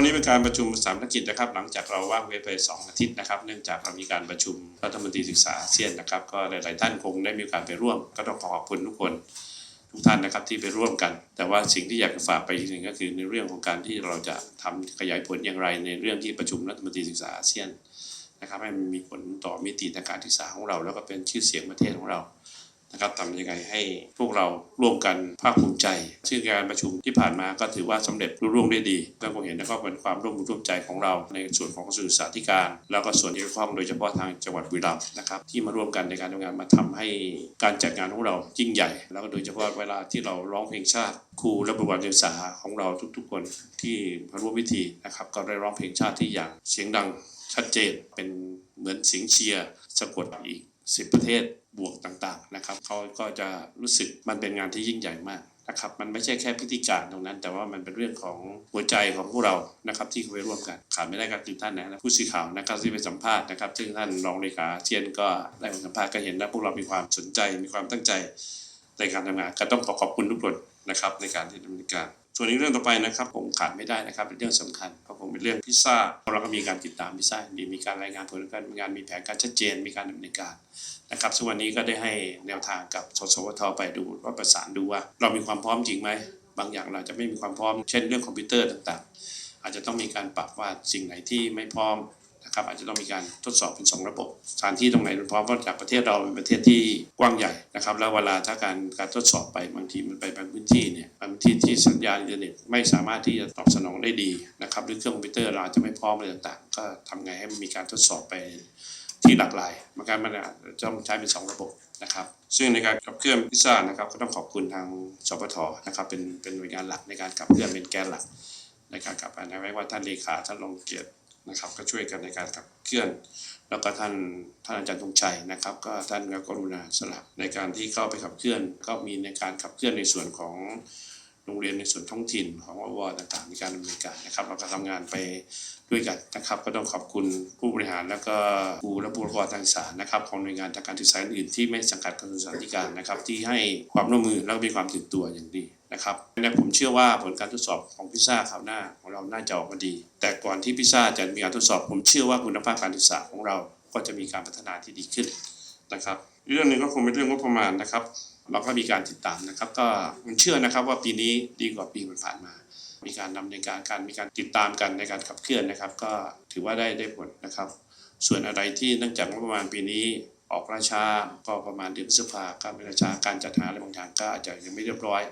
วันนี้เป็นการประชุมสามัญกิจนะครับ หลังจากเราว่างเว้นไปสองอาทิตย์นะครับ เนื่องจากเรามีการประชุมรัฐมนตรีศึกษาอาเซียนนะครับ ก็หลาย ๆ ท่านคงได้มีกาสไปร่วม ก็ต้องขอขอบคุณทุกคนทุกท่านนะครับที่ไปร่วมกัน แต่ว่าสิ่งที่อยากจะฝากไปอีกหนึ่งก็คือในเรื่องของการที่เราจะทำขยายผลอย่างไร ในเรื่องที่ประชุมรัฐมนตรีศึกษาอาเซียนนะครับให้มันมีผลต่อมิติทางการศึกษาของเรา แล้วก็เป็นชื่อเสียงประเทศของเรา นะครับทำยังไงให้พวกเราร่วมกันภาคภูมิใจ ชื่อการประชุมที่ผ่านมาก็ถือว่าสำเร็จรุ่ร่วงได้ดีก็คงเห็นแล้วก็เป็นความร่วมมือร่วมใจของเราในส่วนของกระทรวงศึกษาธิการ แล้วก็ส่วนที่เกี่ยวข้องโดยเฉพาะทางจังหวัดบุรีรัมย์นะครับที่มาร่วมกันในการทำงานมาทำให้การจัดงานของเรายิ่งใหญ่ แล้วก็โดยเฉพาะเวลาที่เราร้องเพลงชาติครูและบุคลากรศึกษาของเราทุกๆ คนที่มาร่วมพิธีนะครับก็ได้ร้องเพลงชาติที่อย่างเสียงดังชัดเจนเป็นเหมือนเสียงเชียร์สะกดอีก สิบประเทศบวกต่างๆนะครับเขาก็จะรู้สึกมันเป็นงานที่ยิ่งใหญ่มากนะครับมันไม่ใช่แค่พิธีการตรงนั้น แต่ว่ามันเป็นเรื่องของหัวใจของพวกเรานะครับที่ไปร่วมกันขาดไม่ได้ก็คือท่านนะผู้สื่อข่าวนะครับที่ไปสัมภาษณ์นะครับ ซึ่งท่านรองเลขาเชียนก็ได้สัมภาษณ์ก็เห็นว่าพวกเรามีความสนใจมีความตั้งใจในการทำงานก็ต้องขอขอบคุณทุกคนนะครับในการที่ดำเนินการ ส่วนในเรื่องต่อไปนะครับผมขาดไม่ได้นะครับเป็นเรื่องสำคัญเพราะผมเป็นเรื่องพิซซ่าเราก็มีการติดตามพิซซ่ามีมีการรายงานผลการงานมีแผนการชัดเจนมีการดำเนินการนะครับซึ่งวันนี้ก็ได้ให้แนวทางกับสสวทไปดูว่าประสานดูว่าเรามีความพร้อมจริงไหมบางอย่างเราจะไม่มีความพร้อมเช่นเรื่องคอมพิวเตอร์ต่างๆ อาจจะต้องมีการปรับว่าสิ่งไหนที่ไม่พร้อม นะครับอาจจะต้องมีการทดสอบเป็นสองระบบ สถานที่ตรงไหนมันพร้อมเพราะจากประเทศเราเป็นประเทศที่กว้างใหญ่นะครับ แล้วเวลาถ้าการการทดสอบไปบางทีมันไปบางพื้นที่เนี่ยบางพื้นที่ที่สัญญาณอินเทอร์เน็ตไม่สามารถที่จะตอบสนองได้ดีนะครับหรือเครื่องคอมพิวเตอร์เราจะไม่พร้อมอะไรต่างๆ ก็ทำไงให้มันมีการทดสอบไปที่หลากหลายมันการมันจะต้องใช้เป็นสองระบบนะครับ ซึ่งในการขับเคลื่อนพิซซ่านะครับก็ต้องขอบคุณทางสปทนะครับเป็นเป็นหน่วยงานหลักในการขับเคลื่อนเป็นแกนหลัก ในการขับอันนะไม่ว่าท่านเลขาท่านรองเกียรติ นะครับ ก็ช่วยกันในการขับเคลื่อน แล้วก็ท่านท่านอาจารย์ธงชัยนะครับ ก็ท่านก็กรุณาสลับในการที่เข้าไปขับเคลื่อน ก็มีในการขับเคลื่อนในส่วนของโรงเรียนในส่วนท้องถิ่นของอวต่างๆในการดำเนินการนะครับ เราก็ทำงานไปด้วยกันนะครับ ก็ต้องขอบคุณผู้บริหารแล้วก็ครูและบุคลากรทางศึกษานะครับ ของหน่วยงานทางการศึกษาอื่นที่ไม่สังกัดกระทรวงศึกษาธิการนะครับ ที่ให้ความร่วมมือแล้วก็มีความตื่นตัวอย่างดี นะครับและผมเชื่อว่าผลการทดสอบของพิซซ่าคราวหน้าของเราน่าจะออกมาดี แต่ก่อนที่พิซซ่าจะมีการทดสอบ ผมเชื่อว่าคุณภาพการศึกษาของเราก็จะมีการพัฒนาที่ดีขึ้นนะครับ เรื่องนึงก็คงเป็นเรื่องงบประมาณนะครับ เราก็มีการติดตามนะครับ ก็ผมเชื่อนะครับว่าปีนี้ดีกว่าปีผ่านมา มีการดำเนินการการมีการติดตามกันในการขับเคลื่อนนะครับ ก็ถือว่าได้ได้ผลนะครับ ส่วนอะไรที่เนื่องจากงบประมาณปีนี้ออกราชาก็ประมาณเดือนพฤษภาการเป็นราชาการจัดหาอะไรบางอย่างก็อาจจะยังไม่เรียบร้อย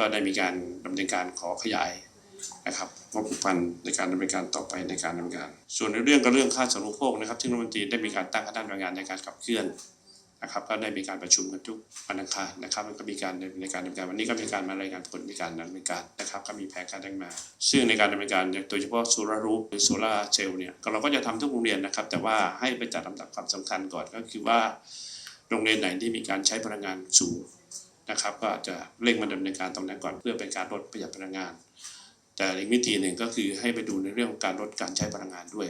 ก็ได้มีการดำเนินการขอขยายนะครับงบผูกพันในการดำเนินการต่อไปในการดำเนินการ ส่วนในเรื่องก็เรื่องค่าสาธารณูปโภคนะครับที่รัฐมนตรีได้มีการตั้งคณะทำงานในการขับเคลื่อนนะครับก็ได้มีการประชุมกันทุกวันอังคารนะครับมันก็มีการในการดำเนินการวันนี้ก็มีการมารายงานผลในการดำเนินการนะครับก็มีแผนการดำเนินมา ซึ่งในการดำเนินการโดยเฉพาะโซลารูปหรือโซลาเซลล์เนี่ยก็เราก็จะทำทุกโรงเรียนนะครับ แต่ว่าให้ไปจัดลำดับความสำคัญก่อนก็คือว่า โรงเรียนไหนที่มีการใช้พลังงานสูง นะครับ ก็อาจจะเร่งมาดำเนินการตรงนั้นก่อนเพื่อเป็นการลดประหยัดพลังงาน แต่อีกมิติหนึ่งก็คือให้ไปดูในเรื่องของการลดการใช้พลังงานด้วย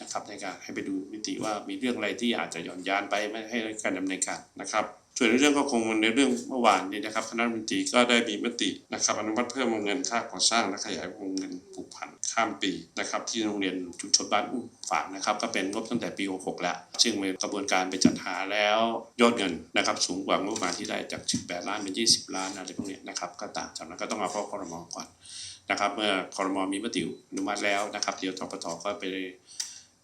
นะครับในการให้ไปดูมิติว่ามีเรื่องอะไรที่อาจจะหย่อนยานไปไม่ให้การดำเนินการนะครับส่วนในเรื่องก็คงในเรื่องเมื่อวานนี้นะครับคณะรัฐมนตรีก็ได้มีมตินะครับอนุมัติเพิ่มวงเงินค่าก่อสร้างและขยายวงเงิน พันข้ามปีนะครับที่โรงเรียนชุมชนบ้านอุ้มฝางนะครับก็เป็นงบตั้งแต่ปี 66 แล้ว ซึ่งมีกระบวนการไปจัดหาแล้วยอดเงินนะครับสูงกว่างบประมาณที่ได้จาก 18 ล้านเป็น 20 ล้านอะไรพวกนี้นะครับก็ต่างจากนั้นก็ต้องเอาเข้าคอรมอก่อนนะครับเมื่อคอรมอมีมติอนุมัติแล้วนะครับเดี๋ยวทปทก็ไป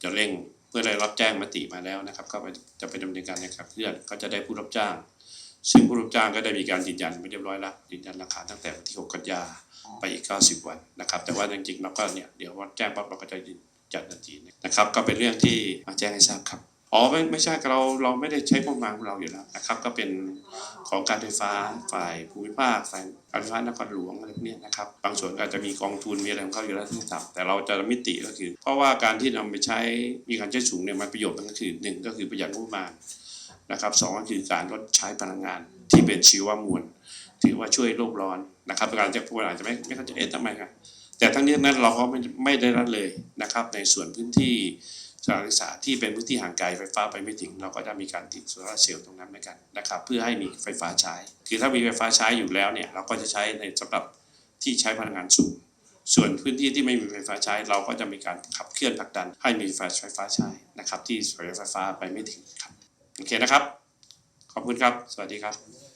จะเร่งเพื่อได้รับแจ้งมติมาแล้วนะครับ ก็ไปจะไปดำเนินการในขับเคลื่อนก็จะได้ผู้รับจ้าง ซึ่งผู้รับจ้างก็ได้มีการยืนยันไปเรียบร้อยแล้วยืนยันราคาตั้งแต่วันที่ 6 กันยาไปอีก 90 วันนะครับ แต่ว่าจริงๆเราก็เนี่ยเดี๋ยววันแจ้งปั๊บเราก็จะจัดทันทีนะครับ ก็เป็นเรื่องที่มาแจ้งให้ทราบครับอ๋อไม่ไม่ใช่เราเราไม่ได้ใช้งบประมาณของเราอยู่แล้วนะครับ ก็เป็นของการไฟฟ้าฝ่ายภูมิภาคฝ่ายการไฟฟ้านครหลวงอะไรพวกเนี้ยนะครับบางส่วนก็อาจจะมีกองทุนมีอะไรของเขาอยู่แล้วที่ทำแต่เราจะมิติก็คือ เพราะว่าการที่นำไปใช้มีการใช้สูงเนี่ยมันประโยชน์มันก็คือหนึ่งก็คือประหยัดงบประมาณ นะครับสองก็คือการลดใช้พลังงานที่เป็นชีวมวลถือว่าช่วยโลกร้อนนะครับการจะพูดอาจจะไม่ไม่เข้าใจเอ๊ะทำไมครับแต่ทั้งนี้นั้นเราก็ไม่ไม่ได้รับเลยนะครับ ในส่วนพื้นที่สถารศึกษาที่เป็นพื้นที่ห่างไกลไฟฟ้าไปไม่ถึง เราก็จะมีการติดโซลาร์เซลล์ตรงนั้นเหมือนกันนะครับเพื่อให้มีไฟฟ้าใช้ คือถ้ามีไฟฟ้าใช้อยู่แล้วเนี่ยเราก็จะใช้ในสำหรับที่ใช้พลังงานสูงส่วนพื้นที่ที่ไม่มีไฟฟ้าใช้ เราก็จะมีการขับเคลื่อนผลักดัน ให้มีไฟฟ้าใช้นะครับ ที่สายไฟฟ้าไปไม่ถึงครับ โอเคนะครับ ขอบคุณครับ สวัสดีครับ